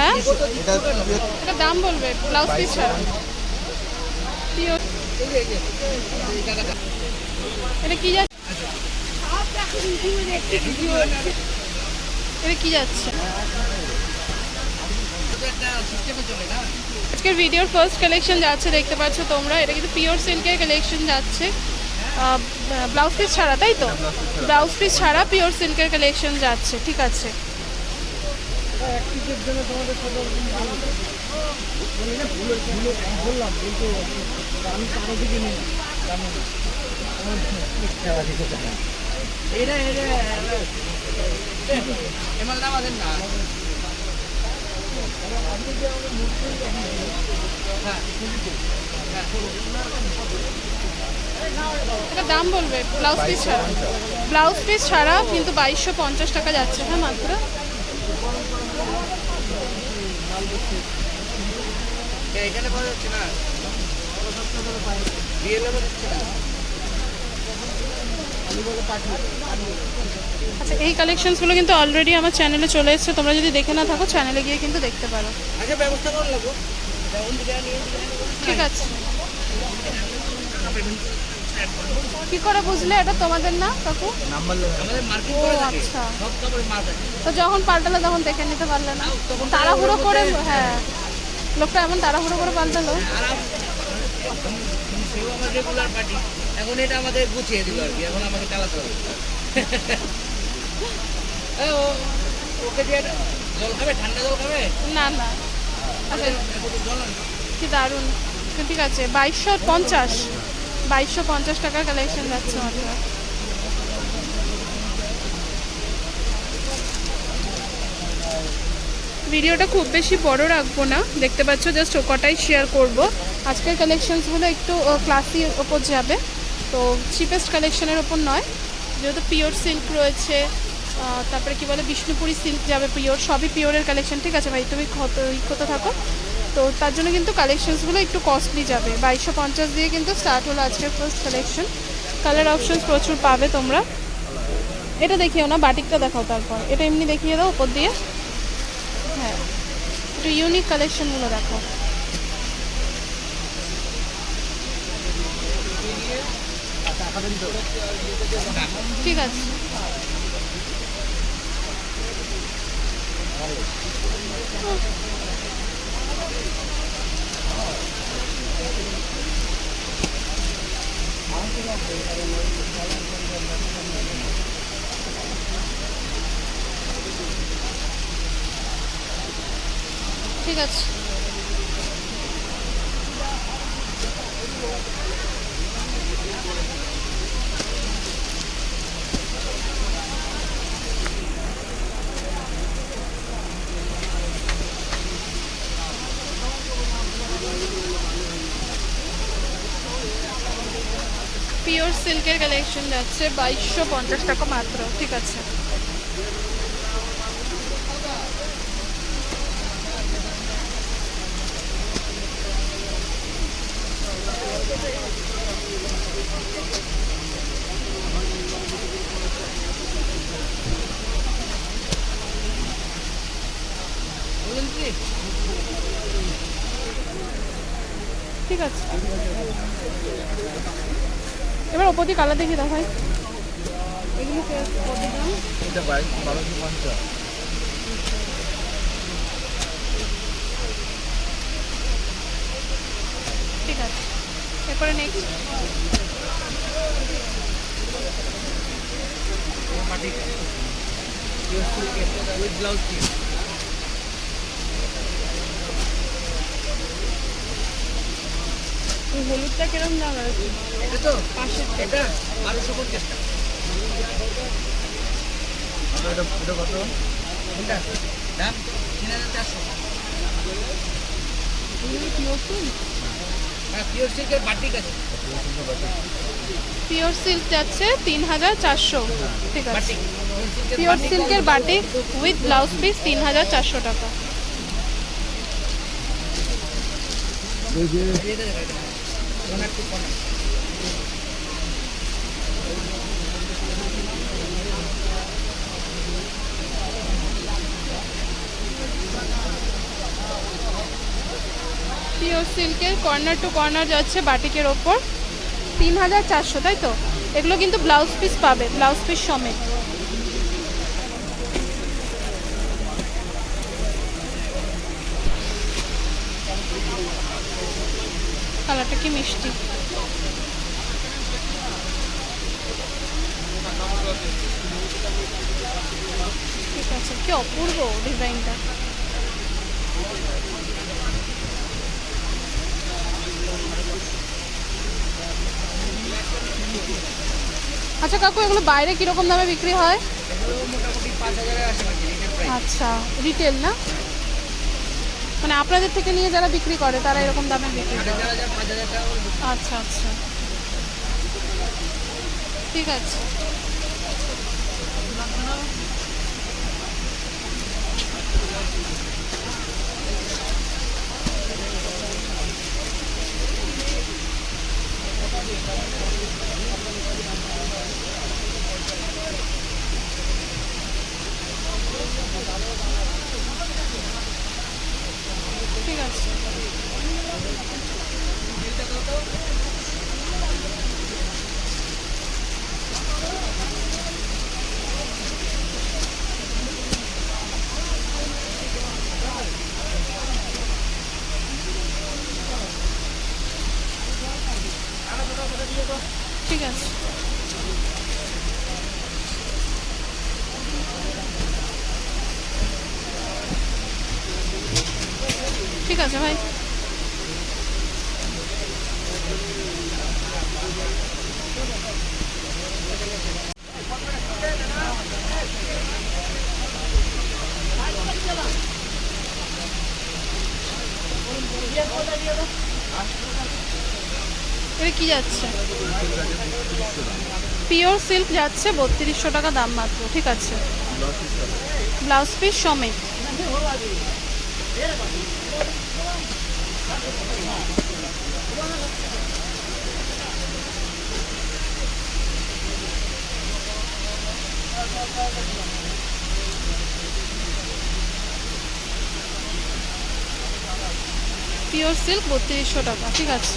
হ্যাঁ? এটা দাম বলবে ব্লাউজ পিস ছাড়া। এটা কি যাচ্ছে? এটা কি যাচ্ছে? আজকের ভিডিওর ফার্স্ট কালেকশন যাচ্ছে দেখতে পাচ্ছ তোমরা। এটা কিন্তু পিওর সিল্কের কালেকশন যাচ্ছে। ব্লাউজ পিস ছাড়া তাই তো? ব্লাউজ পিস ছাড়া পিওর সিল্কের কালেকশন যাচ্ছে ঠিক আছে। এটা দাম বলবে ব্লাউজ পিস ছাড়া। ব্লাউজ পিস ছাড়া কিন্তু বাইশশো পঞ্চাশ টাকা যাচ্ছে হ্যাঁ মাত্র? এখানে পাওয়া যাচ্ছে না? বিএলএম হচ্ছে না? আচ্ছা এই কালেকশনসগুলো কিন্তু অলরেডি আমার চ্যানেলে চলে এসেছে। তোমরা যদি দেখে না থাকো চ্যানেলে গিয়ে কিন্তু দেখতে পারো। আচ্ছা ব্যবস্থা করে লাগবো নিয়ে ঠিক আছে। কি করে বুঝলে? এটা তোমাদের না কাকু? আচ্ছা। তো যখন পাল্টালো তখন দেখে নিতে পারলে না? তাড়াহুড়ো করে হ্যাঁ। লোকটা এমন তাড়াহুড়ো করে পাল্টালো। সেও আমার রেগুলার পার্টি এখন এটা আমাদের গুছিয়ে দিল আর কি। এখন আমাকে চালাতে হবে। ও- ওকে দিয়ে জল খাবে? ঠান্ডা জল খাবে? না না। আচ্ছা আন। কি দারুণ। ঠিক আছে বাইশশো পঞ্চাশ। বাইশশো পঞ্চাশ টাকার কালেকশন যাচ্ছে মাত্র। ভিডিওটা খুব বেশি বড় রাখব না। দেখতে পাচ্ছ জাস্ট ও কটাই শেয়ার করব। আজকের কালেকশনসগুলো একটু ক্লাসি ওপর যাবে। তো চিপেস্ট কালেকশনের ওপর নয়। যেহেতু পিওর সিল্ক রয়েছে তারপরে কি বলে, বিষ্ণুপুরি সিল্ক যাবে পিওর সবই পিওরের কালেকশন ঠিক আছে ভাই? তুমি কত থাকো। তো তার জন্য কিন্তু কালেকশনসগুলো একটু কস্টলি যাবে। বাইশশো পঞ্চাশ দিয়ে কিন্তু স্টার্ট হলো আজকের ফার্স্ট কালেকশন কালার অপশনস প্রচুর পাবে তোমরা। এটা দেখিও না, বাটিকটা দেখাও তারপর। এটা এমনি দেখিয়ে দাও ওপর দিয়ে। হ্যাঁ একটু ইউনিক কালেকশনগুলো দেখো। ঠিক আছে। ঠিক আছে পিওর সিল্কের কালেকশন যাচ্ছে বাইশশো পঞ্চাশ টাকা মাত্র ঠিক আছে। ঠিক আছে। ওপর দিয়ে কালার দেখি দেখাই এগুলো কে- এটা বাইশ বারোশো পঞ্চাশ। ঠিক আছে। এরপরে নেক্সট মাটি উইথ ব্লাউজ হলুদটা কিরম দাম আছে? এটা তো পাঁচশো এটা বারোশো পঞ্চাশ টাকা। এটা এটা কত? কোনটা দাম তিন হাজার চারশো। পিওর সিল্ক হ্যাঁ সিল্ক যাচ্ছে তিন হাজার চারশো। ঠিক আছে। পিওর সিল্কের বাটিক উইথ ব্লাউজ পিস তিন হাজার চারশো টাকা। পিওর সিল্কের কর্নার টু কর্নার যাচ্ছে বাটিকের ওপর। তিন হাজার চারশো, তাই তো? এগুলো কিন্তু ব্লাউজ পিস পাবে ব্লাউজ পিস সমেত। কি মিষ্টি? ঠিক আছে কি অপূর্ব ডিজাইনটা। আচ্ছা কাকু এগুলো বাইরে কীরকম দামে বিক্রি হয়? আচ্ছা রিটেল না? মানে আপনাদের থেকে নিয়ে যারা বিক্রি করে তারা এরকম দামে বিক্রি করে। আচ্ছা আচ্ছা ঠিক আছে ঠিক আছে ঠিক আছে। ঠিক আছে ভাই এটা কি যাচ্ছে? পিওর সিল্ক যাচ্ছে, বত্রিশশো টাকা দাম মাত্র, ঠিক আছে। ব্লাউজ পিস সমেত। পিওর সিল্ক বত্রিশশো টাকা, ঠিক আছে।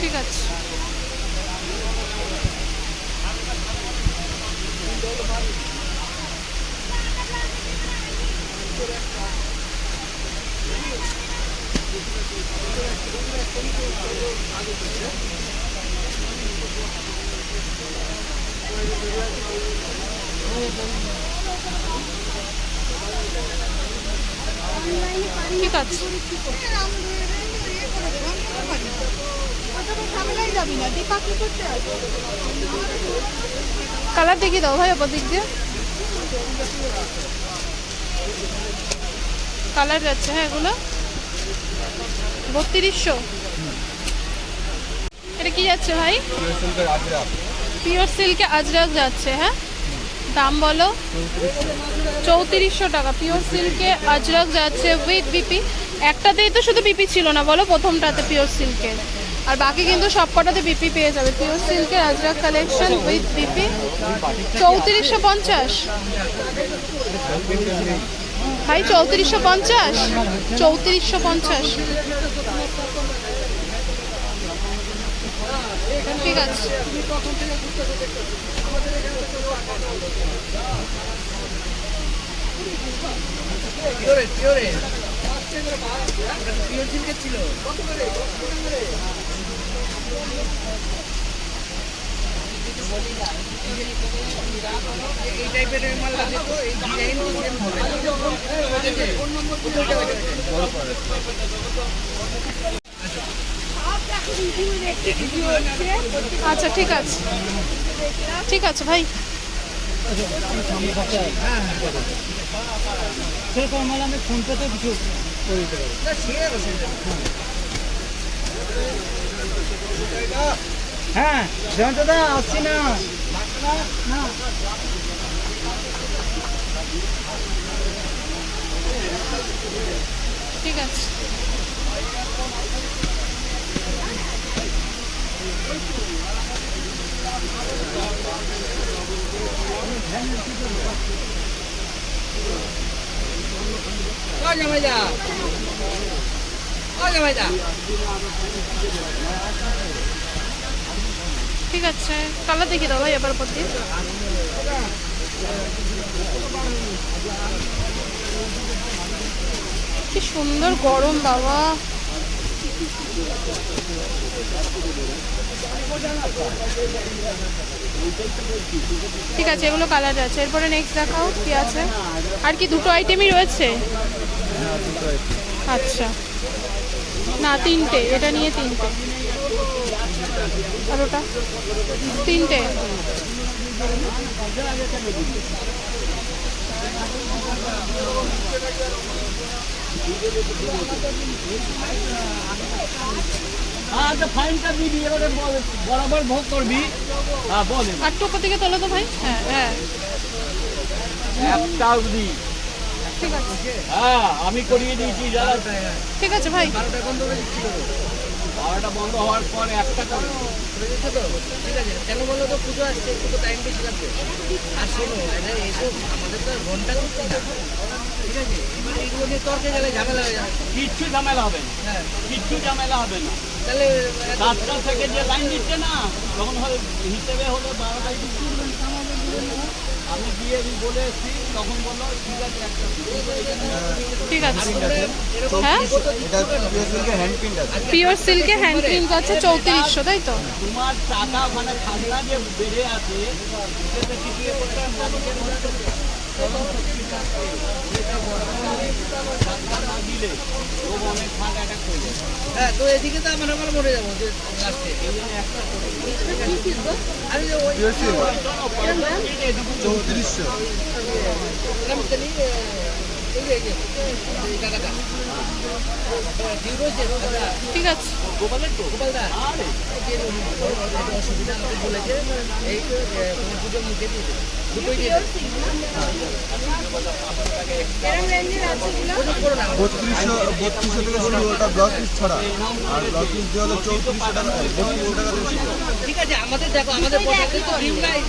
ঠিক আছে ঠিক আছে কালার দেখিয়ে দাও ভাই ওপর দিক দিয়ে। কালার যাচ্ছে হ্যাঁ এগুলো। বত্রিশশো। এটা কি যাচ্ছে ভাই? পিওর সিল্কে আজরাক যাচ্ছে হ্যাঁ? দাম বলো। চৌত্রিশশো টাকা পিওর সিল্কে আজরাক যাচ্ছে উইথ বিপি একটাতেই তো শুধু বিপি ছিল না, বলো প্রথমটাতে পিওর সিল্কের আর বাকি কিন্তু সব কটাতে বিপি পেয়ে যাবে। পিওর সিল্কের আজরাক কালেকশন উইথ বিপি চৌত্রিশশো পঞ্চাশ। ভাই, চৌত্রিশশো পঞ্চাশ? চৌত্রিশশো পঞ্চাশ। ঠিক আছে। ছিল আচ্ছা ঠিক আছে ঠিক আছে ভাই সেরকম মাল আমি কিছু করে দিতে। হ্যাঁ জয়ন্ত দা আসছি না। না ঠিক আছে। ও জামাইদা ও জামাইদা। ঠিক আছে কালার দেখিয়ে দাও ভাই এবার প্রতি। কি সুন্দর গরম বাবা। ঠিক আছে, এগুলো কালার আছে। এরপরে নেক্সট দেখাও কি আছে। আর কি দুটো আইটেমই রয়েছে? আচ্ছা। না তিনটে। এটা নিয়ে তিনটে। আর ওটা? তিনটে। আচ্ছা ফাইনটা দিবি এবারে বরাবর ভোগ করবি। হ্যাঁ বলে আর টোপো থেকে তোলো তো ভাই। হ্যাঁ হ্যাঁ। একটা অবধি ঠিক আছে। হ্যাঁ আমি করিয়ে দিয়েছি যারা ঠিক আছে ভাই। বারোটা বন্ধ করে দিচ্ছি তো। বন্ধ হওয়ার পর একটা করে। তো? ঠিক আছে কেন বলো তো পুজো আসছে একটু তো টাইম বেশি লাগবে। আর শোনো এইসব আমাদের তো ঘণ্টা করছি না ঠিক আছে। এবার এইগুলো নিয়ে তর্কে গেলে ঝামেলা হয়ে যাবে। কিচ্ছু ঝামেলা হবে না। হ্যাঁ। কিচ্ছু ঝামেলা হবে না। তাহলে সাতটা থেকে যে লাইন দিচ্ছে না তখন হয় হিসেবে হলো বারোটায়। আমি গিয়ে বলে এসছি তখন বলল ঠিক আছে একটা ঠিক আছে। হ্যাঁ? পিওর সিল্কে হ্যান্ড প্রিন্ট আছে। চৌত্রিশশো তাই তো? তোমার টাকা মানে খাজনা যে বেড়ে আছে সেটা হয়ে যাবে হ্যাঁ তো এদিকে তো আমরা আবার মরে যাব আমি যে ওই পিএসএল চৌত্রিশশো। ঠিক আছে। গোপালের তো গোপালদা আরে অসুবিধা বলেছে এই পুজোর মুখে দিয়ে দেবে। দুটোই দিয়ে দেবে। ওজন করো না বত্রিশশো বত্রিশশো থেকে শুরু ওটা ব্লাউজ পিস ছাড়া। আর ব্লাউজ পিস দিয়ে হলো চৌত্রিশশো টাকা বত্রিশশো টাকা ঠিক আছে আমাদের দেখো আমাদের পোশাকে তো নাই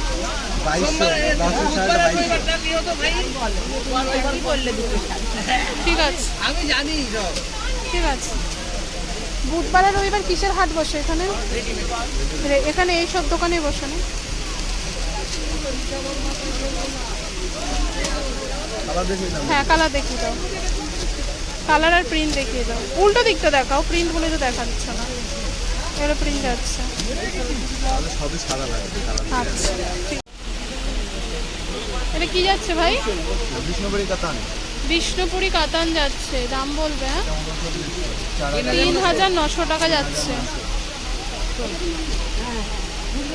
বাইশশো বাইশশো ঠিক আমি জানি ঠিক আছে। বুধবার আর রবিবার কিসের হাট বসে এখানে? এখানে এই সব দোকানে বসে না। হ্যাঁ কালার দেখিয়ে দাও। কালার আর প্রিন্ট দেখিয়ে দাও। উল্টো দিকটা দেখাও প্রিন্টগুলো তো দেখাচ্ছ না। এগুলো প্রিন্ট যাচ্ছে আচ্ছা এটা কি যাচ্ছে ভাই? বিষ্ণুপুরি কাতান। বিষ্ণুপুরি কাতান যাচ্ছে দাম বলবে হ্যাঁ? তিন হাজার নশো টাকা যাচ্ছে।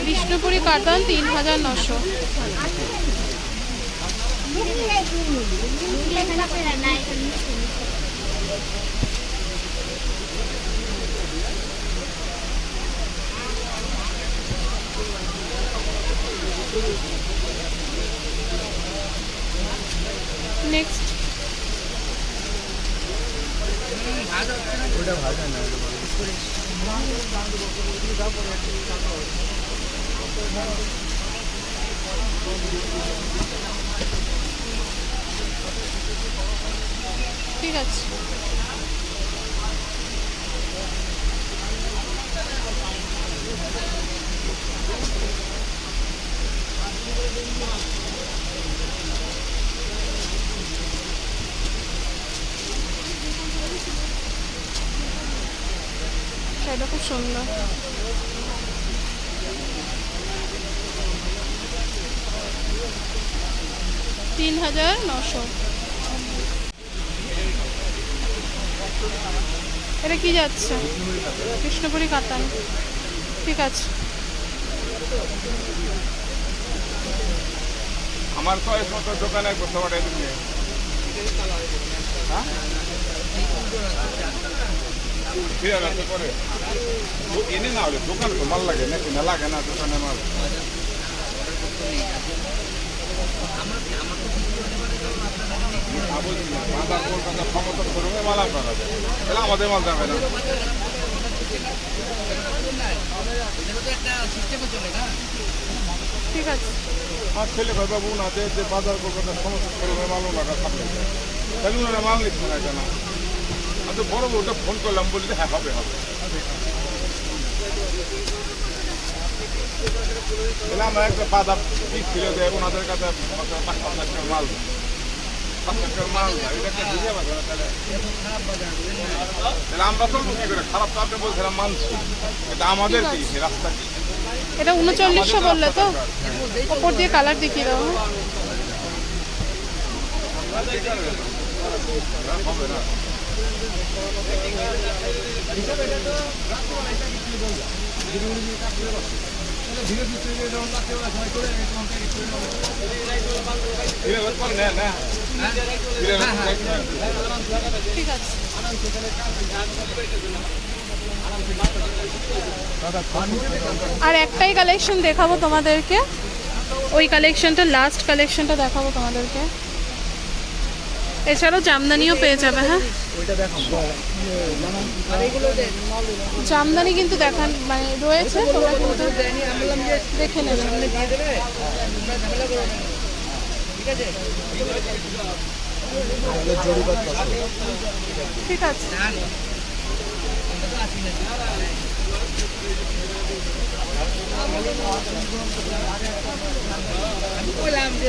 বিষ্ণুপুরি কাতান তিন হাজার নশো। নেক্সট ওটা না ঠিক আছে। এটা খুব সুন্দর। তিন হাজার নশো। এটা কি যাচ্ছে? কৃষ্ণপুরি কাতান। ঠিক আছে। আমার চয়েস মতো দোকানে পারে তুমি ঠিক আছে এনে না হলে দোকানে তো মাল লাগে নাকি? না লাগে না দোকানে মাল মাথা কলকাতা ক্ষমতা শোরুমে মাল আপনারা দেবেন। তাহলে আমাদের মাল যাবে ঠিক আছে। আর ছেলে ভাই বাবু না যে বাজার কলকাতা সমস্ত শোরুমে মালও লাগা থাকবে তাহলে ওনারা মাল নিচ্ছে না আমি তো বড় বউটা ফোন করলাম বললে হ্যাঁ হবে হবে। আমরা একটা বাজার ঠিক ছিল যে ওনাদের কাছে পাঁচ মাল আমরা তো খারাপ তো আপনি বলছিলাম মানছি। এটা আমাদের রাস্তা কি? এটা উনচল্লিশশো বললে তো? ওপর দিয়ে কালার দেখিয়ে দাও? হবে না ঠিক আছে আর একটাই কালেকশন দেখাবো তোমাদেরকে। ওই কালেকশনটা লাস্ট কালেকশনটা দেখাবো তোমাদেরকে। এছাড়াও জামদানিও পেয়ে যাবে হ্যাঁ? জামদানি কিন্তু দেখান মানে রয়েছে, তোমরা কিন্তু দেখে ঠিক আছে। বললাম যে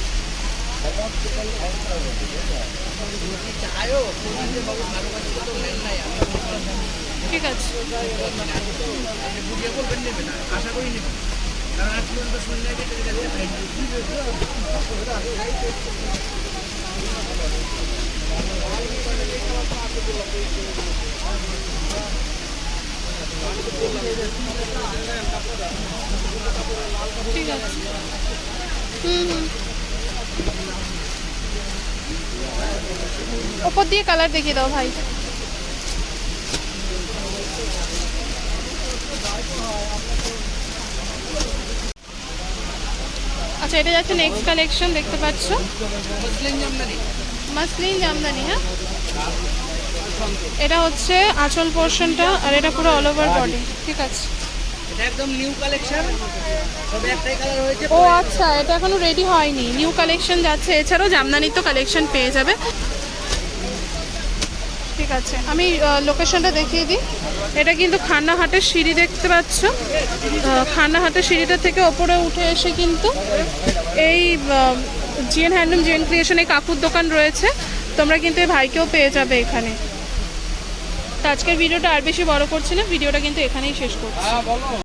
ঠিক আছে। আশা করি কারণ আজ পর্যন্ত শুনলে ঠিক আছে। হুম হুম। ওপর দিয়ে কালার দেখিয়ে দাও ভাই। আচ্ছা এটা যাচ্ছে নেক্সট কালেকশন দেখতে পাচ্ছ? মাসলিন জামদানি হ্যাঁ? এটা হচ্ছে আঁচল পোর্শনটা আর এটা পুরো অল ওভার বডি ঠিক আছে? এটা একদম নিউ কালেকশন তবে একটাই কালার হয়েছে ও আচ্ছা এটা এখনও রেডি হয়নি। নিউ কালেকশন যাচ্ছে। এছাড়াও জামদানির তো কালেকশন পেয়ে যাবে। ঠিক আছে আমি লোকেশনটা দেখিয়ে দিই। এটা কিন্তু খান্নাহাটের সিঁড়ি দেখতে পাচ্ছ। খান্নাহাটের সিঁড়িটা থেকে ওপরে উঠে এসে কিন্তু এই জিএন হ্যান্ডলুম জিএন ক্রিয়েশন এই কাকুর দোকান রয়েছে। তোমরা কিন্তু এই ভাইকেও পেয়ে যাবে এখানে। তো আজকের ভিডিওটা আর বেশি বড় করছি না। ভিডিওটা কিন্তু এখানেই শেষ করছি।